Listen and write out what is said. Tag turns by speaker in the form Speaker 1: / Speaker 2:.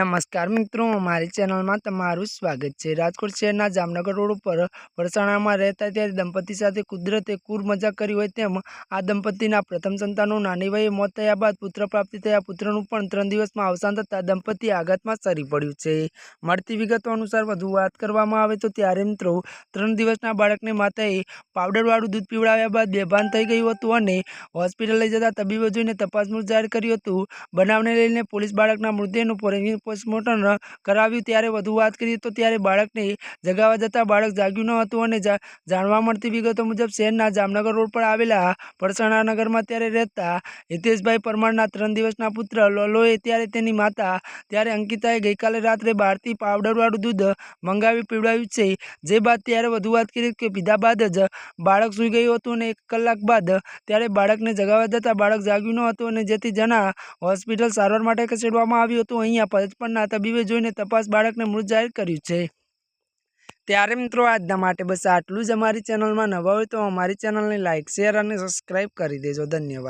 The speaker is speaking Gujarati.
Speaker 1: નમસ્કાર મિત્રો, મારી ચેનલમાં તમારું સ્વાગત છે. રાજકોટ શહેરના જામનગર રોડ ઉપર વરસાણામાં રહેતા ત્યારે દંપતી સાથે કુદરતે કુર મજા કરી હોય તેમ આ દંપતીના પ્રથમ સંતાનનું નાની વયે મોત થયા બાદ પુત્ર પ્રાપ્તિ થયા પુત્રનું પણ ત્રણ દિવસમાં અવસાન થતાં દંપતી આઘાતમાં સરી પડ્યું છે. મળતી વિગતો અનુસાર વધુ વાત કરવામાં આવે તો ત્યારે મિત્રો, ત્રણ દિવસના બાળકને માતાએ પાવડરવાળું દૂધ પીવડાવ્યા બાદ બેભાન થઈ ગયું હતું અને હોસ્પિટલ લઈ જતા તબીબો જોઈને તપાસનું જાહેર કર્યું હતું. બનાવને લઈને પોલીસ બાળકના મૃતદેહનું ફોરેન્સિક પોસ્ટમોર્ટમ કરાવ્યું ત્યારે વધુ વાત કરીએ તો ત્યારે બાળકને જગાવવા જતાં બાળક જાગ્યું ન હતું અને જાણવા મળતી વિગતો મુજબ શહેરના જામનગર રોડ પર આવેલા પરસાણા નગરમાં ત્યારે રહેતા હિતેશભાઈ પરમારના ત્રણ દિવસના પુત્ર લોલોએ ત્યારે તેની માતા ત્યારે અંકિતાએ ગઈકાલે રાત્રે બહારથી પાવડરવાળું દૂધ મંગાવી પીવડાવ્યું છે. જે બાદ ત્યારે વધુ વાત કરી કે પીધા બાદ જ બાળક સૂઈ ગયું હતું અને એક કલાક બાદ ત્યારે બાળકને જગાવવા જતાં બાળક જાગ્યું ન હતું અને જેથી જણા હોસ્પિટલ સારવાર માટે ખસેડવામાં આવ્યું હતું. અહીંયા પંચપણના તબીબે જોઈને તપાસ બાળકને મૃત જાહેર કર્યું છે. ત્યારે મિત્રો આજના માટે બસ આટલું જ. અમારી ચેનલમાં નવા હોય તો અમારી ચેનલને લાઇક શેર અને સબસ્ક્રાઈબ કરી દેજો. ધન્યવાદ.